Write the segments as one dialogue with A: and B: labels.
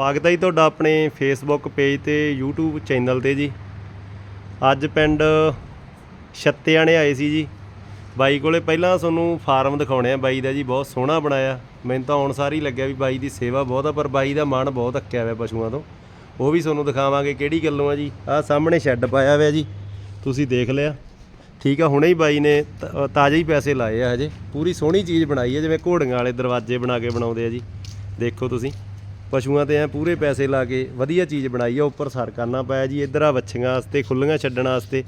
A: ਸਵਾਗਤ ਹੈ ਜੀ ਤੁਹਾਡਾ ਆਪਣੇ ਫੇਸਬੁੱਕ ਪੇਜ ਤੇ YouTube ਚੈਨਲ ਤੇ ਜੀ। ਅੱਜ ਪਿੰਡ ਛੱਤਿਆਣੇ ਆਏ ਸੀ ਜੀ। ਬਾਈ ਕੋਲੇ ਪਹਿਲਾਂ ਤੁਹਾਨੂੰ ਫਾਰਮ ਦਿਖਾਉਣੇ ਆ। ਬਾਈ ਦਾ ਜੀ ਬਹੁਤ ਸੋਹਣਾ ਬਣਾਇਆ। ਮੈਨੂੰ ਤਾਂ ਆਉਣ ਸਾਰ ਹੀ ਲੱਗਿਆ ਵੀ ਬਾਈ ਦੀ ਸੇਵਾ ਬਹੁਤ ਆ, ਪਰ ਬਾਈ ਦਾ ਮਨ ਬਹੁਤ ਅੱਕਿਆ ਹੋਇਆ ਪਸ਼ੂਆਂ ਤੋਂ। ਉਹ ਵੀ ਤੁਹਾਨੂੰ ਦਿਖਾਵਾਂਗੇ ਕਿਹੜੀ ਗੱਲੋਂ ਆ ਜੀ। ਆਹ ਸਾਹਮਣੇ ਸ਼ੈੱਡ ਪਾਇਆ ਹੋਇਆ ਜੀ। ਤੁਸੀਂ ਦੇਖ ਲਿਆ। ਠੀਕ ਆ, ਹੁਣੇ ਹੀ ਬਾਈ ਨੇ ਤ- ਤਾਜ਼ੇ ਹੀ ਪੈਸੇ ਲਾਏ ਆ ਹਜੇ। ਪੂਰੀ ਸੋਹਣੀ ਚੀਜ਼ ਬਣਾਈ ਹੈ ਜਿਵੇਂ ਘੋੜੀਆਂ ਵਾਲੇ ਦਰਵਾਜ਼ੇ ਬਣਾ ਕੇ ਬਣਾਉਂਦੇ ਆ ਜੀ। ਦੇਖੋ ਤੁਸੀਂ। ਪਸ਼ੂਆਂ ਤੇ ਐ ਪੂਰੇ ਪੈਸੇ ਲਾ ਕੇ ਵਧੀਆ ਚੀਜ਼ ਬਣਾਈ ਆ ਉੱਪਰ ਸਰ ਕਰਨਾ ਪਾਇਆ ਜੀ ਇੱਧਰ ਆ ਵੱਛੀਆਂ ਵਾਸਤੇ ਖੁੱਲੀਆਂ ਛੱਡਣ ਵਾਸਤੇ।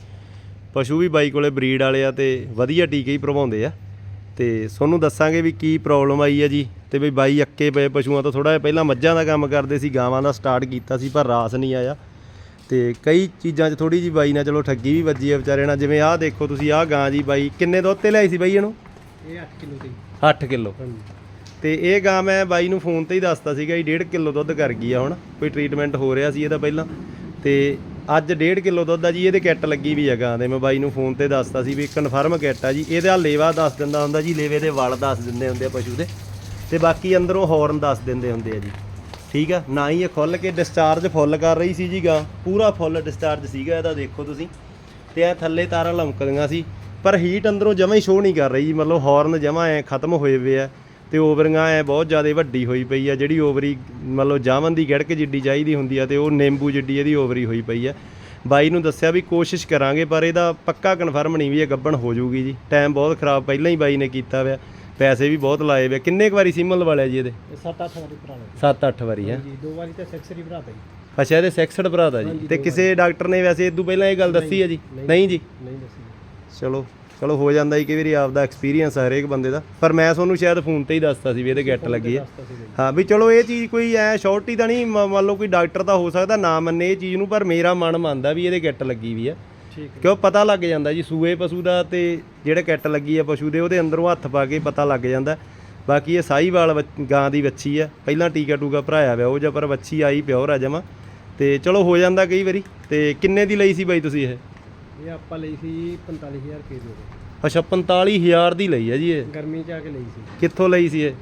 A: ਪਸ਼ੂ ਵੀ ਬਾਈ ਕੋਲੇ ਬਰੀਡ ਵਾਲੇ ਆ ਤੇ ਵਧੀਆ ਟੀਕੇ ਹੀ ਪ੍ਰਵਾਉਂਦੇ ਆ। ਤੇ ਤੁਹਾਨੂੰ ਦੱਸਾਂਗੇ ਵੀ ਕੀ ਪ੍ਰੋਬਲਮ ਆਈ ਆ ਜੀ। ਤੇ ਵੀ ਬਾਈ ਅੱਕੇ ਪਏ ਪਸ਼ੂਆਂ ਤੋਂ ਥੋੜਾ ਜਿਹਾ ਪਹਿਲਾਂ ਮੱਝਾਂ ਦਾ ਕੰਮ ਕਰਦੇ ਸੀ ਗਾਵਾਂ ਦਾ ਸਟਾਰਟ ਕੀਤਾ ਸੀ ਪਰ ਰਾਸ ਨਹੀਂ ਆਇਆ। ਤੇ ਕਈ ਚੀਜ਼ਾਂ 'ਚ ਥੋੜੀ ਜੀ ਬਾਈ ਨਾਲ ਚਲੋ ਠੱਗੀ ਵੀ ਵੱਜੀ ਆ ਵਿਚਾਰੇ ਨਾਲ ਜਿਵੇਂ ਆਹ ਦੇਖੋ ਤੁਸੀਂ ਆਹ ਗਾਂ ਜੀ ਬਾਈ ਕਿੰਨੇ ਦੁੱਧ ਤੇ ਲਿਆਈ ਸੀ ਬਾਈ ਇਹਨੂੰ?
B: ਇਹ 8 ਕਿਲੋ ਦੀ।
A: 8 ਕਿਲੋ।
B: ਹਾਂਜੀ।
A: ਤੇ ਇਹ ਗਾਂ ਮੈਂ ਬਾਈ ਨੂੰ ਫੋਨ ਤੇ ਹੀ ਦੱਸਤਾ ਸੀਗਾ ਜੀ 1.5 ਕਿਲੋ ਦੁੱਧ ਕਰ ਗਈ ਆ ਹੁਣ ਕੋਈ ਟ੍ਰੀਟਮੈਂਟ ਹੋ ਰਿਹਾ ਸੀ ਇਹਦਾ ਪਹਿਲਾਂ। ਤੇ ਅੱਜ 1.5 ਕਿਲੋ ਦੁੱਧ ਆ ਜੀ, ਇਹਦੇ ਕਿੱਟ ਲੱਗੀ ਵੀ ਆ ਗਾਂ ਦੇ। ਮੈਂ ਬਾਈ ਨੂੰ ਫੋਨ ਤੇ ਦੱਸਤਾ ਸੀ ਵੀ ਕਨਫਰਮ ਕਿੱਟ ਆ ਜੀ। ਇਹਦਾ ਲੇਵਾ ਦੱਸ ਦਿੰਦਾ ਹੁੰਦਾ ਜੀ, ਲੇਵੇ ਦੇ ਵਲ ਦੱਸ ਦਿੰਦੇ ਹੁੰਦੇ ਆ ਪਸ਼ੂ ਦੇ। ਤੇ ਬਾਕੀ ਅੰਦਰੋਂ ਹੌਰਨ ਦੱਸ ਦਿੰਦੇ ਹੁੰਦੇ ਆ ਜੀ। ਠੀਕ ਆ? ਨਾ ਹੀ ਇਹ ਖੁੱਲ ਕੇ ਡਿਸਚਾਰਜ ਫੁੱਲ ਕਰ ਰਹੀ ਸੀ ਜੀ ਗਾਂ। ਪੂਰਾ ਫੁੱਲ ਡਿਸਚਾਰਜ ਸੀਗਾ ਇਹਦਾ, ਦੇਖੋ ਤੁਸੀਂ। ਤੇ ਇਹ ਥੱਲੇ ਤਾਰਾਂ ਲਮਕਦੀਆਂ ਸੀ। ਪਰ ਹੀਟ ਅੰਦਰੋਂ ਜਮਾ ਹੀ ਸ਼ੋ ਨਹੀਂ ਕਰ ਰਹੀ ਜੀ। ਮਤਲਬ ਹੌਰਨ ਜਮਾ ਐ ਖਤਮ ਹੋਏ ਵੇ ਆ। ਤੇ ਓਵਰੀਆਂ ਐ ਬਹੁਤ ਜ਼ਿਆਦਾ ਵੱਡੀ ਹੋਈ ਪਈ ਆ ਜਿਹੜੀ ਓਵਰੀ ਮਤਲਬ ਜਾਮਨ ਦੀ ਗੜਕ ਜਿੱਡੀ ਚਾਹੀਦੀ ਹੁੰਦੀ ਆ ਤੇ ਉਹ ਨਿੰਬੂ ਜਿੱਡੀ ਇਹਦੀ ਓਵਰੀ ਹੋਈ ਪਈ ਆ। ਬਾਈ ਨੂੰ ਦੱਸਿਆ ਵੀ ਕੋਸ਼ਿਸ਼ ਕਰਾਂਗੇ ਪਰ ਇਹਦਾ ਪੱਕਾ ਕਨਫਰਮ ਨਹੀਂ ਵੀ ਇਹ ਗੱਬਣ ਹੋ ਜਾਊਗੀ ਜੀ। ਟਾਈਮ ਬਹੁਤ ਖਰਾਬ ਪਹਿਲਾਂ ਹੀ ਬਾਈ ਨੇ ਕੀਤਾ ਹੋਇਆ ਪੈਸੇ ਵੀ ਬਹੁਤ ਲਾਏ ਵੇ। ਕਿੰਨੇ ਕੁ ਵਾਰੀ ਸੀਮਨ ਲਵਾ ਲਿਆ ਜੀ ਇਹਦੇ?
B: ਇਹ 7-8 ਵਾਰੀ ਪੁਰਾਣਾ
A: 7-8 ਵਾਰੀ ਹੈ?
B: ਜੀ ਦੋ ਵਾਰੀ ਤਾਂ ਸੈਕਸਰੀ ਭਰਾਤਾ ਜੀ।
A: ਅੱਛਾ ਇਹਦੇ ਸੈਕਸਡ ਭਰਾ ਦਾ ਜੀ। ਤੇ ਕਿਸੇ ਡਾਕਟਰ ਨੇ ਵੈਸੇ ਇਦੋਂ ਪਹਿਲਾਂ ਇਹ ਗੱਲ ਦੱਸੀ ਹੈ ਜੀ?
B: ਨਹੀਂ।
A: ਨਹੀਂ ਜੀ?
B: ਨਹੀਂ ਦੱਸੀ।
A: ਚਲੋ ਚਲੋ ਹੋ ਜਾਂਦਾ ਜੀ ਕਈ ਵਾਰੀ ਆਪਦਾ ਐਕਸਪੀਰੀਅੰਸ ਹੈ ਹਰੇਕ ਬੰਦੇ ਦਾ। ਪਰ ਮੈਂ ਤੁਹਾਨੂੰ ਸ਼ਾਇਦ ਫੋਨ ਤੇ ਹੀ ਦੱਸਤਾ ਸੀ ਵੀ ਇਹਦੇ ਗਿੱਟ ਲੱਗੀ
B: ਜੀ।
A: ਹਾਂ ਵੀ ਚਲੋ ਇਹ ਚੀਜ਼ ਕੋਈ ਐ ਸ਼ੋਰਟੀ ਤਾਂ ਨਹੀਂ ਮ- ਮੰਨ ਲਓ ਕੋਈ ਡਾਕਟਰ ਤਾਂ ਹੋ ਸਕਦਾ ਨਾ ਮੰਨੇ ਇਹ ਚੀਜ਼ ਨੂੰ ਪਰ ਮੇਰਾ ਮਨ ਮੰਨਦਾ ਵੀ ਇਹਦੇ ਗਿੱਟ ਲੱਗੀ ਵੀ ਹੈ।
B: ਠੀਕ
A: ਕਿਉਂ ਪਤਾ ਲੱਗ ਜਾਂਦਾ ਜੀ ਸੂਏ ਪਸ਼ੂ ਦਾ ਤੇ ਜਿਹੜੇ ਕਿੱਟ ਲੱਗੀ ਆ ਪਸ਼ੂ ਦੇ ਉਹਦੇ ਅੰਦਰੋਂ ਹੱਥ ਪਾ ਕੇ ਪਤਾ ਲੱਗ ਜਾਂਦਾ। ਬਾਕੀ ਇਹ ਸਾਹੀਵਾਲ ਵੱਛ- ਗਾਂ ਦੀ ਵੱਛੀ ਆ। ਪਹਿਲਾਂ ਟੀਕਾ ਟੂਕਾ ਭਰਾਇਆ ਹੋਇਆ ਉਹ ਜਾਂ ਪਰ ਵੱਛੀ ਆਈ ਪਿਓਰ ਆ ਜਮਾ। ਤੇ ਚਲੋ ਹੋ ਜਾਂਦਾ ਕਈ ਵਾਰੀ। ਤੇ ਕਿੰਨੇ ਦੀ ਲਈ ਸੀ ਬਾਈ ਤੁਸੀਂ ਇਹ?
B: ਇਹ ਆਪਾਂ ਲਈ ਸੀ 45000 ਰੁਪਏ ਦੀ।
A: ਅੱਛਾ 45000 ਦੀ ਲਈ ਆ ਜੀ ਇਹ?
B: ਗਰਮੀ ਚ ਆ ਕੇ ਲਈ ਸੀ।
A: ਕਿੱਥੋਂ ਲਈ ਸੀ ਇਹ?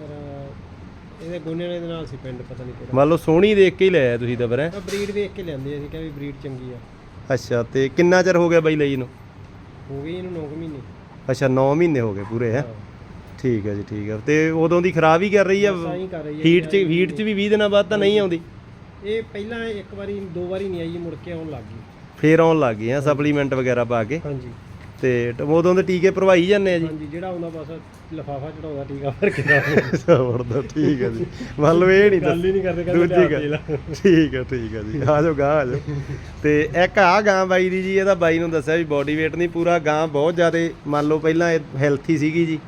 B: ਯਾਰ ਇਹਦੇ ਗੁੰਨੇ ਦੇ ਨਾਲ ਸੀ ਪਿੰਡ ਪਤਾ ਨਹੀਂ ਕਿਹੜਾ।
A: ਮੰਨ ਲਓ ਸੋਹਣੀ ਦੇਖ ਕੇ ਹੀ ਲਿਆ ਤੁਸੀਂ ਤਾਂ ਫਿਰ ਹੈਂ?
B: ਆ ਬਰੀਡ ਵੇਖ ਕੇ ਲਿਆਂਦੇ ਅਸੀਂ ਕਿਹਾ ਵੀ ਬਰੀਡ ਚੰਗੀ ਆ।
A: ਅੱਛਾ ਤੇ ਕਿੰਨਾ ਚਿਰ ਹੋ ਗਿਆ ਬਾਈ ਲਈ ਨੂੰ?
B: ਹੋ ਗਈ ਇਹਨੂੰ 9 ਮਹੀਨੇ।
A: ਅੱਛਾ 9 ਮਹੀਨੇ ਹੋ ਗਏ ਪੂਰੇ ਹੈ?
B: ਹਾਂ।
A: ਠੀਕ ਹੈ ਜੀ ਠੀਕ ਹੈ। ਤੇ ਉਦੋਂ ਦੀ ਖਰਾਬ ਹੀ ਕਰ ਰਹੀ ਆ?
B: ਬਸ ਆਈਂ ਕਰ ਰਹੀ ਹੈ
A: ਹੀਟ 'ਚ ਹੀਟ 'ਚ ਵੀ 20 ਦਿਨਾਂ ਬਾਅਦ ਤਾਂ ਨਹੀਂ ਆਉਂਦੀ?
B: ਇਹ ਪਹਿਲਾਂ ਇੱਕ ਵਾਰੀ ਦੋ ਵਾਰੀ ਨਹੀਂ ਆਈ ਮੁੜ ਕੇ ਆਉਣ ਲੱਗ ਗਈ।
A: ਫੇਰ ਆਉਣ ਲੱਗ ਗਏ ਆ ਸਪਲੀਮੈਂਟ ਵਗੈਰਾ ਪਾ ਕੇ।
B: ਹਾਂਜੀ।
A: ਤੇ ਟ- ਉਦੋਂ ਦੇ ਟੀਕੇ ਭਰਵਾਈ ਜਾਂਦੇ ਆ ਜੀ।
B: ਹਾਂਜੀ ਜਿਹੜਾ ਆਉਂਦਾ ਬਸ ਲਫਾਫਾ ਚੜਾਉਂਦਾ ਟੀਕਾ ਭਰ ਕੇ
A: ਜ਼ਬਰਦਸਤ ਠੀਕ ਹੈ ਜੀ। ਮੰਨ ਲਓ ਇਹ ਨਹੀਂ
B: ਗੱਲ ਹੀ ਨਹੀਂ ਕਰਦੇ ਕਹਿੰਦੇ
A: ਦੂਜੀ
B: ਲਿਆ
A: ਗੱਲ। ਠੀਕ ਹੈ ਠੀਕ ਹੈ ਜੀ। ਆ ਜਾਓ ਗਾਂ ਆ ਜਾਓ। ਤੇ ਇੱਕ ਆ ਗਾਂ ਬਾਈ ਦੀ ਜੀ ਇਹਦਾ ਬਾਈ ਨੂੰ ਦੱਸਿਆ ਵੀ ਬੋਡੀ weight ਨਹੀਂ ਪੂਰਾ ਗਾਂ ਬਹੁਤ ਜ਼ਿਆਦਾ ਮੰਨ ਲਓ ਪਹਿਲਾਂ ਇਹ ਹੈਲਥੀ ਸੀਗੀ ਜੀ।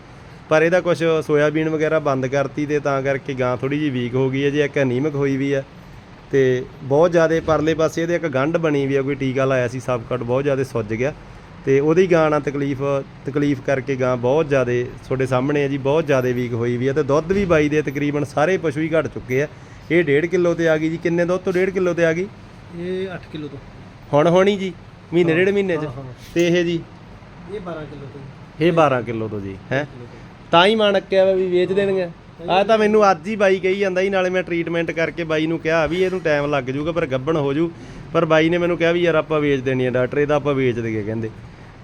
A: ਪਰ ਇਹਦਾ ਕੁਝ ਸੋਇਆਬੀਨ ਵਗੈਰਾ ਬੰਦ ਕਰਤੀ ਤੇ ਤਾਂ ਕਰਕੇ ਗਾਂ ਥੋੜੀ ਜੀ ਵੀਕ ਹੋ ਗਈ ਹੈ ਜੀ ਇੱਕ ਅਨੀਮਿਕ ਹੋਈ ਵੀ ਆ ਤੇ ਬਹੁਤ ਜ਼ਿਆਦਾ ਪਰਲੇ ਪਾਸੇ ਇਹਦੇ ਇੱਕ ਗੰਢ ਬਣੀ ਵੀ ਆ ਕੋਈ ਟੀਕਾ ਲਾਇਆ ਸੀ ਸਬ ਕੱਟ ਬਹੁਤ ਜ਼ਿਆਦਾ ਸੁੱਜ ਗਿਆ। ਤੇ ਉਹਦੀ ਗਾਂ ਨਾਲ ਤਕਲੀਫ ਤਕਲੀਫ ਕਰਕੇ ਗਾਂ ਬਹੁਤ ਜ਼ਿਆਦਾ ਤੁਹਾਡੇ ਸਾਹਮਣੇ ਆ ਜੀ ਬਹੁਤ ਜ਼ਿਆਦਾ ਵੀਕ ਹੋਈ ਵੀ ਆ ਤੇ ਦੁੱਧ ਵੀ ਬਾਈ ਦੇ ਤਕਰੀਬਨ ਸਾਰੇ ਪਸ਼ੂ ਹੀ ਘਟ ਚੁੱਕੇ ਆ। ਇਹ 1.5 ਕਿਲੋ ਤੇ ਆ ਗਈ ਜੀ ਕਿੰਨੇ ਦੁੱਧ ਤੋਂ 1.5 ਕਿਲੋ ਤੇ ਆ ਗਈ?
B: ਇਹ 8 ਕਿਲੋ ਤੋਂ।
A: ਹੁਣ ਹੋਣੀ ਜੀ ਮਹੀਨੇ ਡੇਢ ਮਹੀਨੇ ਚ। ਤੇ ਇਹ ਜੀ?
B: ਇਹ 12 ਕਿਲੋ ਤੋਂ।
A: ਇਹ 12 ਕਿਲੋ ਤੋਂ ਜੀ ਹੈ? ਤਾਂ। ਹੀ ਮਨ ਅੱਕਿਆ ਵਾ ਵੀ ਵੇਚ ਦੇਣਗੇ। ਆ ਤਾਂ ਮੈਨੂੰ ਅੱਜ ਹੀ ਬਾਈ ਕਹੀ ਜਾਂਦਾ ਸੀ ਨਾਲੇ ਮੈਂ ਟ੍ਰੀਟਮੈਂਟ ਕਰਕੇ ਬਾਈ ਨੂੰ ਕਿਹਾ ਵੀ ਇਹਨੂੰ ਟਾਈਮ ਲੱਗ ਜਾਊਗਾ ਪਰ ਗੱਬਣ ਹੋ ਜੂ। ਪਰ ਬਾਈ ਨੇ ਮੈਨੂੰ ਕਿਹਾ ਵੀ ਯਾਰ ਆਪਾਂ ਵੇਚ ਦੇਣੀ ਆ ਡਾਕਟਰ ਇਹਦਾ ਆਪਾਂ ਵੇਚ ਦੇਗੇ ਕਹਿੰਦੇ।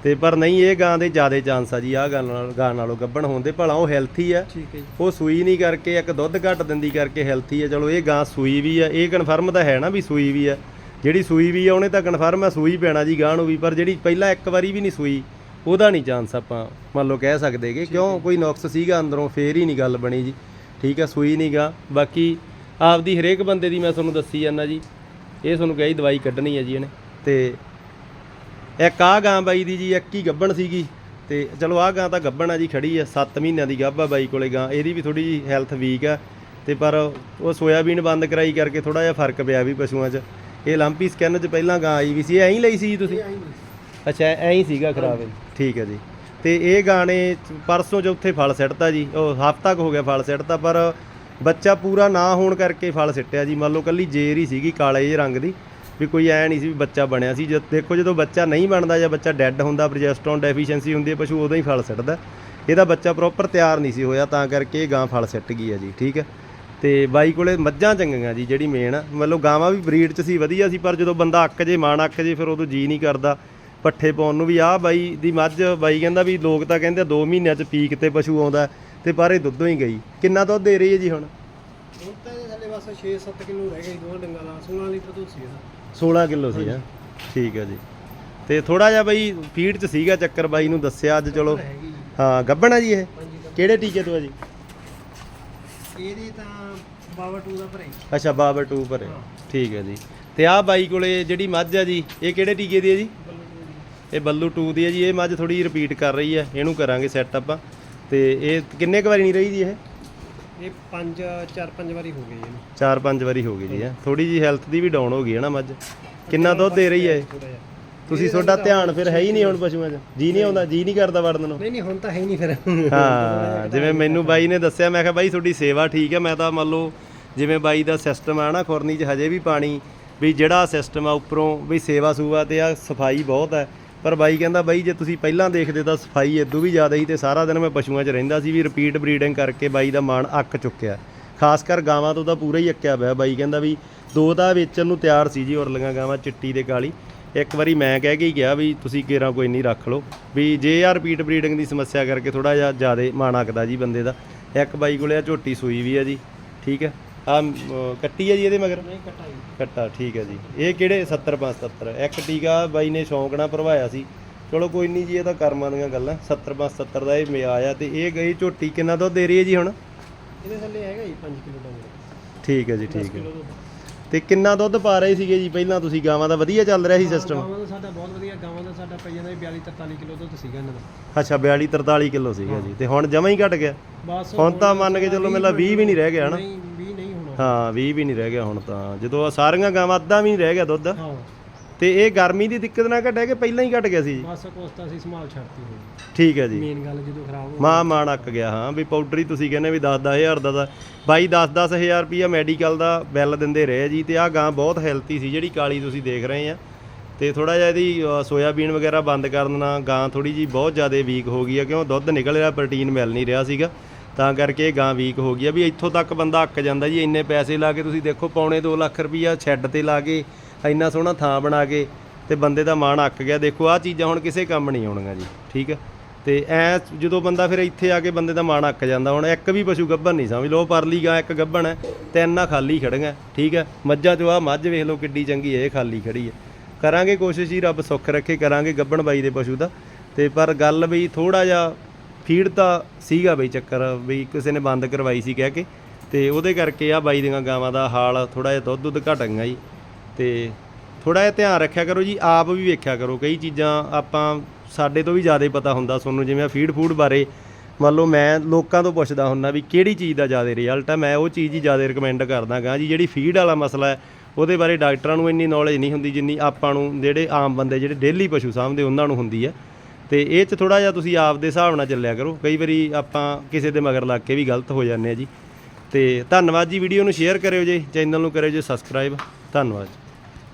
A: ਤੇ ਪਰ ਨਹੀਂ ਇਹ ਗਾਂ ਦੇ ਜ਼ਿਆਦਾ ਚਾਂਸ ਆ ਜੀ ਆਹ ਗੱਲ ਨਾਲ ਗਾਂ ਨਾਲੋਂ ਗੱਬਣ ਹੋਣ ਦੇ। ਭਲਾ ਉਹ ਹੈਲਥੀ ਆ।
B: ਠੀਕ ਹੈ ਜੀ।
A: ਉਹ ਸੂਈ ਨਹੀਂ ਕਰਕੇ ਇੱਕ ਦੁੱਧ ਘੱਟ ਦਿੰਦੀ ਕਰਕੇ ਹੈਲਥੀ ਆ। ਚਲੋ ਇਹ ਗਾਂ ਸੂਈ ਵੀ ਆ। ਇਹ ਕਨਫਰਮ ਤਾਂ ਹੈ ਨਾ ਵੀ ਸੂਈ ਵੀ ਆ। ਜਿਹੜੀ ਸੂਈ ਵੀ ਆ ਉਹਨੇ ਤਾਂ ਕਨਫਰਮ ਆ ਸੂਈ ਪੈਣਾ ਜੀ ਗਾਂ ਨੂੰ ਵੀ। ਪਰ ਜਿਹੜੀ ਪਹਿਲਾਂ ਇੱਕ ਵਾਰੀ ਵੀ ਨਹੀਂ ਸੂਈ ਉਹਦਾ ਨਹੀਂ ਚਾਂਸ ਆਪਾਂ ਮੰਨ ਲਓ ਕਹਿ ਸਕਦੇ ਕਿ ਕਿਉਂ ਕੋਈ ਨੁਕਸ ਸੀਗਾ ਅੰਦਰੋਂ ਫੇਰ ਹੀ ਨਹੀਂ ਗੱਲ ਬਣੀ ਜੀ। ਠੀਕ ਆ ਸੂਈ ਨਹੀਂ ਗਾ। ਬਾਕੀ ਆਪਦੀ ਹਰੇਕ ਬੰਦੇ ਦੀ ਮੈਂ ਤੁਹਾਨੂੰ ਦੱਸੀ ਜਾਂਦਾ ਜੀ ਇਹ ਤੁਹਾਨੂੰ ਕਹੀ ਦਵਾਈ ਕੱਢਣੀ ਹੈ ਜੀ ਇਹਨੇ। ਤੇ ਇੱਕ ਆ ਗਾਂ ਬਾਈ ਦੀ ਜੀ ਇੱਕ ਹੀ ਗੱਬਣ ਸੀਗੀ। ਤੇ ਚਲੋ ਆ ਗਾਂ ਤਾਂ ਗੱਬਣ ਆ ਜੀ ਖੜੀ ਆ 7 ਮਹੀਨਿਆਂ ਦੀ ਗੱਭ ਆ ਬਾਈ ਕੋਲੇ ਗਾਂ। ਇਹਦੀ ਵੀ ਥੋੜੀ ਜੀ ਹੈਲਥ ਵੀਕ ਆ। ਤੇ ਪਰ ਉਹ ਸੋਇਆਬੀਨ ਬੰਦ ਕਰਾਈ ਕਰਕੇ ਥੋੜਾ ਜਿਹਾ ਫ਼ਰਕ ਪਿਆ ਵੀ ਪਸ਼ੂਆਂ 'ਚ। ਇਹ ਲੰਪੀ ਸਕਿਨ 'ਚ ਪਹਿਲਾਂ ਗਾਂ ਆਈ ਵੀ ਸੀ ਐਂ ਹੀ ਲਈ ਸੀ ਜੀ ਤੁਸੀਂ? ਅੱਛਾ ਐਂ ਹੀ ਸੀਗਾ ਖਰਾਬ ਠੀਕ ਹੈ ਜੀ। ਤੇ ਇਹ ਗਾਣੇ ਚ- ਪਰਸੋਂ ਚੌਥੇ ਫਲ ਸਿੱਟਤਾ ਜੀ, ਉਹ ਹਫ਼ਤਾ ਕੁ ਹੋ ਗਿਆ ਫਲ ਸਿੱਟਤਾ, ਪਰ ਬੱਚਾ ਪੂਰਾ ਨਾ ਹੋਣ ਕਰਕੇ ਫਲ ਸਿੱਟਿਆ ਜੀ। ਮੰਨ ਲਓ ਕੱਲੀ ਜੇਰ ਹੀ ਸੀਗੀ ਕਾਲੇ ਜਿਹੇ ਰੰਗ ਦੀ, ਵੀ ਕੋਈ ਐ ਨਹੀਂ ਸੀ ਵੀ ਬੱਚਾ ਬਣਿਆ ਸੀ। ਜਦ ਦੇਖੋ ਜਦੋਂ ਬੱਚਾ ਨਹੀਂ ਬਣਦਾ ਜਾਂ ਬੱਚਾ ਡੈੱਡ ਹੁੰਦਾ, ਪ੍ਰੋਜੈਸਟਰੋਨ ਡੈਫੀਸ਼ੀਐਂਸੀ ਹੁੰਦੀ ਹੈ, ਪਸ਼ੂ ਉਦੋਂ ਹੀ ਫਲ ਸਿੱਟਦਾ। ਇਹਦਾ ਬੱਚਾ ਪ੍ਰੋਪਰ ਤਿਆਰ ਨਹੀਂ ਸੀ ਹੋਇਆ, ਤਾਂ ਕਰਕੇ ਇਹ ਗਾਂ ਫਲ ਸਿੱਟ ਗਈ ਹੈ ਜੀ, ਠੀਕ ਹੈ। ਤੇ ਬਾਈ ਕੋਲੇ ਮੱਝਾਂ ਚੰਗੀਆਂ ਜੀ, ਜਿਹੜੀ ਮੇਨ ਮਤਲਬ ਗਾਵਾਂ ਵੀ ਬਰੀਡ ਚ ਸੀ, ਵਧੀਆ ਸੀ, ਪਰ ਜਦੋਂ ਬੰਦਾ ਅੱਕ ਜੇ, ਮਾਣ ਅੱਕ ਜੇ, ਫਿਰ ਉਦੋਂ ਜੀ ਨਹੀਂ ਕਰਦਾ। ਪੱਠੇ ਪਾਉਣ ਨੂੰ ਵੀ ਆਹ ਬਾਈ ਦੀ ਮੱਝ ਬਾਈ ਕਹਿੰਦਾ ਵੀ ਲੋਕ ਤਾਂ ਕਹਿੰਦੇ 2 ਮਹੀਨਿਆਂ ਚ ਪੀਕ ਤੇ ਪਸ਼ੂ ਆਉਂਦਾ ਤੇ ਪਰ ਇਹ ਦੁੱਧੋਂ ਹੀ ਗਈ। ਕਿੰਨਾ ਦੁੱਧ ਦੇ ਰਹੀ ਹੈ ਜੀ ਹੁਣ?
B: ਹੁਣ ਤਾਂ ਇਹਦੇ ਥੱਲੇ ਬਸ 6-7 ਕਿਲੋ ਰਹਿ ਗਏ ਦੋਵਾਂ ਡੰਗਾਂ ਦਾ 16 ਲੀਟਰ ਦੁੱਧ ਸੀ ਇਹਦਾ
A: 16 ਕਿਲੋ ਸੀ ਹਾਂ ਠੀਕ ਹੈ ਜੀ। ਤੇ ਥੋੜਾ ਜਿਹਾ ਬਾਈ ਫੀਡ ਚ ਸੀਗਾ ਚੱਕਰ ਬਾਈ ਨੂੰ ਦੱਸਿਆ ਅੱਜ ਚਲੋ। ਹਾਂ ਗੱਬਣ ਆ ਜੀ ਇਹ? ਕਿਹੜੇ ਟੀਕੇ ਤੋਂ ਆ ਜੀ?
B: ਇਹਦੀ ਤਾਂ ਬਾਵਾ 2 ਦਾ ਭਰਾਈ
A: ਅੱਛਾ ਬਾਬਰ 2 ਭਰੇ। ਠੀਕ ਹੈ ਜੀ। ਤੇ ਆਹ ਬਾਈ ਕੋਲੇ ਜਿਹੜੀ ਮੱਝ ਆ ਜੀ ਇਹ ਕਿਹੜੇ ਟੀਕੇ ਦੀ ਹੈ ਜੀ? ਇਹ ਬੱਲੂ 2 ਦੀ ਹੈ ਜੀ ਇਹ ਮੱਝ ਥੋੜੀ ਰਿਪੀਟ ਕਰ ਰਹੀ ਹੈ ਇਹਨੂੰ ਕਰਾਂਗੇ ਸੈੱਟ ਆਪਾਂ। ਤੇ ਇਹ ਕਿੰਨੇ ਕੁ ਵਾਰੀ ਨਹੀਂ ਰਹੀ ਜੀ ਇਹ?
B: ਇਹ 5 4 5 ਵਾਰੀ ਹੋ ਗਈ ਇਹਨੂੰ।
A: ਚਾਰ ਪੰਜ ਵਾਰੀ ਹੋ ਗਈ ਜੀ ਹੈ। ਥੋੜੀ ਜੀ ਹੈਲਥ ਦੀ ਵੀ ਡਾਊਨ ਹੋ ਗਈ ਹੈ ਨਾ ਮੱਝ। ਕਿੰਨਾ ਦੁੱਧ ਦੇ ਰਹੀ ਹੈ ਇਹ?
B: ਥੋੜਾ ਜਿਹਾ।
A: ਤੁਸੀਂ ਤੁਹਾਡਾ ਧਿਆਨ ਫਿਰ ਹੈ ਹੀ ਨਹੀਂ ਹੁਣ ਪਸ਼ੂਆਂ 'ਚ। ਜੀ ਨਹੀਂ ਆਉਂਦਾ ਜੀ ਨਹੀਂ ਕਰਦਾ ਵੜਨ ਨੂੰ।
B: ਨਹੀਂ ਨਹੀਂ ਹੁਣ ਤਾਂ ਹੈ ਹੀ ਨਹੀਂ ਫਿਰ।
A: ਹਾਂ ਜਿਵੇਂ ਮੈਨੂੰ ਬਾਈ ਨੇ ਦੱਸਿਆ ਮੈਂ ਕਿਹਾ ਬਾਈ ਤੁਹਾਡੀ ਸੇਵਾ ਠੀਕ ਹੈ ਮੈਂ ਤਾਂ ਮੰਨ ਲਓ ਜਿਵੇਂ ਬਾਈ ਦਾ ਸਿਸਟਮ ਆ ਨਾ ਖੁਰਨੀ 'ਚ ਹਜੇ ਵੀ ਪਾਣੀ ਵੀ ਜਿਹੜਾ ਸਿਸਟਮ ਆ ਉੱਪਰੋਂ ਵੀ ਸੇਵਾ ਸੂਵਾ ਤੇ ਆ ਸਫ਼ਾਈ ਬਹੁਤ ਹੈ। ਪਰ ਬਾਈ ਕਹਿੰਦਾ ਬਾਈ, ਜੇ ਤੁਸੀਂ ਪਹਿਲਾਂ ਦੇਖਦੇ ਤਾਂ ਸਫ਼ਾਈ ਇਦੋਂ ਵੀ ਜ਼ਿਆਦਾ ਸੀ ਤੇ ਸਾਰਾ ਦਿਨ ਮੈਂ ਪਸ਼ੂਆਂ 'ਚ ਰਹਿੰਦਾ ਸੀ ਵੀ ਰਿਪੀਟ ਬਰੀਡਿੰਗ ਕਰਕੇ ਬਾਈ ਦਾ ਮਾਣ ਅੱਕ ਚੁੱਕਿਆ। ਖਾਸ ਕਰ ਗਾਵਾਂ ਤੋਂ ਤਾਂ ਪੂਰਾ ਹੀ ਅੱਕਿਆ ਪਿਆ। ਬਾਈ ਕਹਿੰਦਾ ਵੀ ਦੋ ਤਾਂ ਵੇਚਣ ਨੂੰ ਤਿਆਰ ਸੀ ਜੀ ਉਰਲੀਆਂ ਗਾਵਾਂ, ਚਿੱਟੀ ਤੇ ਕਾਲੀ। ਇੱਕ ਵਾਰੀ ਮੈਂ ਕਹਿ ਕੇ ਹੀ ਗਿਆ ਵੀ ਤੁਸੀਂ ਕੇਰਾ ਕੋਈ ਨਹੀਂ ਰੱਖ ਲਓ। ਵੀ ਜੇ ਆ ਰਿਪੀਟ ਬਰੀਡਿੰਗ ਦੀ ਸਮੱਸਿਆ ਕਰਕੇ ਥੋੜਾ ਜਿਹਾ ਜ਼ਿਆਦਾ ਮਾਣ ਆਕਦਾ ਜੀ ਬੰਦੇ ਦਾ। ਇੱਕ ਬਾਈ ਕੋਲੇ ਆ ਝੋਟੀ ਸੂਈ ਵੀ ਆ ਜੀ। ਠੀਕ ਹੈ। ਆ ਕੱਟੀ ਆ ਜੀ ਇਹਦੇ ਮਗਰ?
B: ਨਹੀਂ ਕਟਾਈ
A: ਕੱਟਾ ਠੀਕ ਹੈ ਜੀ। ਇਹ ਕਿਹੜੇ? 70 570 ਇੱਕ ਟੀਕਾ ਬਾਈ ਨੇ ਸ਼ੌਂਕ ਨਾਲ ਭਰਵਾਇਆ ਸੀ। ਚਲੋ ਕੋਈ ਨਹੀਂ ਜੀ ਇਹ ਤਾਂ ਕਰਮਾਂ ਦੀਆਂ ਗੱਲਾਂ। 70 570 ਦਾ ਇਹ ਮਿਆ ਆ ਤੇ ਇਹ ਗਈ ਝੋਟੀ। ਕਿੰਨਾ ਦੁੱਧ ਦੇ ਰਹੀ ਹੈ ਜੀ ਹੁਣ?
B: ਇਹਦੇ ਥੱਲੇ ਹੈਗਾ ਜੀ 5 ਕਿਲੋ ਡੰਗਰ।
A: ਠੀਕ ਹੈ ਜੀ
B: 10
A: ਠੀਕ ਹੈ ਤੇ ਕਿੰਨਾ ਦੁੱਧ ਪਾ ਰਹੇ ਸੀਗੇ ਜੀ? ਪਹਿਲਾਂ ਤੁਸੀਂ ਗਾਵਾਂ ਦਾ ਵਧੀਆ ਚੱਲ ਰਿਹਾ ਸੀ ਸਿਸਟਮ
B: ਗਾਵਾਂ ਦਾ ਸਾਡਾ ਬਹੁਤ ਵਧੀਆ ਗਾਵਾਂ ਦਾ ਸਾਡਾ ਪਈ ਜਾਂਦਾ 42 43 ਕਿਲੋ ਦੁੱਧ ਸੀਗਾ ਇਹਨਾਂ ਦਾ।
A: ਅੱਛਾ 42 43 ਕਿਲੋ ਸੀਗਾ ਜੀ। ਤੇ ਹੁਣ ਜਮਾ ਹੀ ਘਟ ਗਿਆ। ਹੁਣ ਤਾਂ ਮੰਨ ਕੇ ਚੱਲੋ ਮੇਲਾ 20 ਵੀ ਨਹੀਂ ਰਹਿ ਗਿਆ ਹਨਾ?
B: ਨਹੀਂ 20 ਨਹੀਂ ਹੋਣਾ
A: ਹਾਂ 20 ਵੀ ਨਹੀਂ ਰਹਿ ਗਿਆ ਹੁਣ ਤਾਂ। ਜਦੋਂ ਆਹ ਸਾਰੀਆਂ ਗਾਵਾਂ ਅੱਧਾ ਵੀ ਨਹੀਂ ਰਹਿ ਗਿਆ ਦੁੱਧ
B: ਹਾਂ।
A: ਤੇ ਇਹ ਗਰਮੀ ਦੀ ਦਿੱਕਤ ਨਾਲ ਘਟਿਆ ਕਿ ਪਹਿਲਾਂ ਹੀ ਘਟ ਗਿਆ ਸੀ ਜੀ?
B: ਬਸ ਕੋਸਤਾ ਸੀ ਸੰਭਾਲ ਛੱਡਤੀ ਹੋਈ।
A: ਠੀਕ ਹੈ ਜੀ।
B: ਮੇਨ ਗੱਲ ਜਦੋਂ ਖਰਾਬ ਹੋ
A: ਮਾਂ ਮਾਣ ਅੱਕ ਗਿਆ ਹਾਂ। ਵੀ ਪਾਊਡਰ ਹੀ ਤੁਸੀਂ ਕਹਿੰਦੇ ਵੀ 10 ਹਜ਼ਾਰ ਦਾ ਤਾਂ ਬਾਈ 10 10000 ਰੁਪਿਆ ਮੈਡੀਕਲ ਦਾ ਬਿੱਲ ਦਿੰਦੇ ਰਹੇ ਜੀ ਤੇ ਆਹ ਗਾਂ ਬਹੁਤ ਹੈਲਥੀ ਸੀ ਜਿਹੜੀ ਕਾਲੀ ਤੁਸੀਂ ਦੇਖ ਰਹੇ ਆ। ਤੇ ਥੋੜਾ ਜਿਹਾ ਇਹਦੀ ਅ, ਸੋਇਆਬੀਨ ਵਗੈਰਾ ਬੰਦ ਕਰਨ ਨਾਲ ਗਾਂ ਥੋੜੀ ਜੀ ਬਹੁਤ ਜ਼ਿਆਦਾ ਵੀਕ ਹੋ ਗਈ ਆ ਕਿਉਂ? ਦੁੱਧ ਨਿਕਲ ਰਿਹਾ ਪ੍ਰੋਟੀਨ ਮਿਲ ਨਹੀਂ ਰਿਹਾ ਸੀਗਾ। ਤਾਂ ਕਰਕੇ ਇਹ ਗਾਂ ਵੀਕ ਹੋ ਗਈ ਆ ਵੀ ਇੱਥੋਂ ਤੱਕ ਬੰਦਾ ਅੱਕ ਜਾਂਦਾ ਜੀ, ਇੰਨੇ ਪੈਸੇ ਲਾ ਕੇ ਤੁਸੀਂ ਦੇਖੋ ਪੌਣੇ 2 ਲੱਖ ਰੁਪਈਆ ਸ਼ੈੱਡ ਤੇ ਲਾ ਕੇ ਇੰਨਾ ਸੋਹਣਾ ਥਾਂ ਬਣਾ ਕੇ ਤੇ ਬੰਦੇ ਦਾ ਮਾਣ ਅੱਕ ਗਿਆ। ਦੇਖੋ ਆਹ ਚੀਜ਼ਾਂ ਹੁਣ ਕਿਸੇ ਕੰਮ ਨਹੀਂ ਆਉਣੀਆਂ ਜੀ, ਠੀਕ ਹੈ ਤੇ ਐ ਜਦੋਂ ਬੰਦਾ ਫਿਰ ਇੱਥੇ ਆ ਕੇ ਬੰਦੇ ਦਾ ਮਾਣ ਅੱਕ ਜਾਂਦਾ, ਹੁਣ ਇੱਕ ਵੀ ਪਸ਼ੂ ਗੱਭਣ ਨਹੀਂ ਸਮਝ ਲਓ, ਪਰਲੀ ਗਾਂ ਇੱਕ ਗੱਭਣ ਹੈ, ਤਿੰਨ ਇੰਨਾ ਖਾਲੀ ਖੜੀਆਂ, ਠੀਕ ਹੈ ਮੱਝਾਂ ਚੋਂ ਆ ਮੱਝ ਵੇਖ ਲਓ ਕਿੱਡੀ ਚੰਗੀ ਹੈ ਇਹ ਖਾਲੀ ਖੜੀ ਹੈ ਕਰਾਂਗੇ ਕੋਸ਼ਿਸ਼ ਜੀ, ਰੱਬ ਸੁੱਖ ਰੱਖੇ ਕਰਾਂਗੇ ਗੱਭਣ ਬਾਈ ਦੇ ਪਸ਼ੂ ਦਾ। ਤੇ ਪਰ ਗੱਲ ਵੀ ਥੋੜਾ ਜਿਹਾ ਫੀਡ ਤਾਂ ਸੀਗਾ ਬਈ ਚੱਕਰ, ਵੀ ਕਿਸੇ ਨੇ ਬੰਦ ਕਰਵਾਈ ਸੀ ਕਹਿ ਕੇ। ਤੇ ਉਹਦੇ ਕਰਕੇ ਆ ਬਾਈ ਦੀਆਂ ਗਾਵਾਂ ਦਾ ਹਾਲ ਥੋੜਾ ਜਿਹਾ ਦੁੱਧ ਦੁੱਧ ਘਟ ਗਿਆ ਜੀ। ਤੇ ਥੋੜਾ ਜਿਹਾ ਧਿਆਨ ਰੱਖਿਆ ਕਰੋ ਜੀ, ਆਪ ਵੀ ਵੇਖਿਆ ਕਰੋ। ਕਈ ਚੀਜ਼ਾਂ ਆਪਾਂ ਸਾਡੇ ਤੋਂ ਵੀ ਜ਼ਿਆਦਾ ਪਤਾ ਹੁੰਦਾ ਤੁਹਾਨੂੰ, ਜਿਵੇਂ ਫੀਡ ਫੂਡ ਬਾਰੇ। ਮੰਨ ਲਓ ਮੈਂ ਲੋਕਾਂ ਤੋਂ ਪੁੱਛਦਾ ਹੁੰਦਾ ਵੀ ਕਿਹੜੀ ਚੀਜ਼ ਦਾ ਜ਼ਿਆਦਾ ਰਿਜ਼ਲਟ ਹੈ ਮੈਂ ਉਹ ਚੀਜ਼ ਹੀ ਜ਼ਿਆਦਾ ਰეკਮੈਂਡ ਕਰਦਾ ਗਾ ਜੀ। ਜਿਹੜੀ ਫੀਡ ਵਾਲਾ ਮਸਲਾ ਹੈ, ਉਹਦੇ ਬਾਰੇ ਡਾਕਟਰਾਂ ਨੂੰ ਇੰਨੀ ਨੌਲੇਜ ਨਹੀਂ ਹੁੰਦੀ ਜਿੰਨੀ ਆਪਾਂ ਨੂੰ, ਜਿਹੜੇ ਆਮ ਬੰਦੇ, ਜਿਹੜੇ ਡੇਲੀ ਪਸ਼ੂ ਸਾਂਭਦੇ, ਉਹਨਾਂ ਨੂੰ ਹੁੰਦੀ ਹੈ। ਤੇ ਇਹ ਚ ਥੋੜਾ ਜਿਹਾ ਤੁਸੀਂ ਆਪ ਦੇ ਹਿਸਾਬ ਨਾਲ ਚੱਲਿਆ ਕਰੋ। ਕਈ ਵਾਰੀ ਆਪਾਂ ਕਿਸੇ ਦੇ ਮਗਰ ਲੱਗ ਕੇ ਵੀ ਗਲਤ ਹੋ ਜਾਂਦੇ ਆ ਜੀ। ਤੇ ਧੰਨਵਾਦ ਜੀ ਵੀਡੀਓ ਨੂੰ ਸ਼ੇਅਰ ਕਰਿਓ ਜੀ ਚੈਨਲ ਨੂੰ ਕਰਿਓ ਜੀ ਸਬਸਕ੍ਰਾਈਬ ਧੰਨਵਾਦ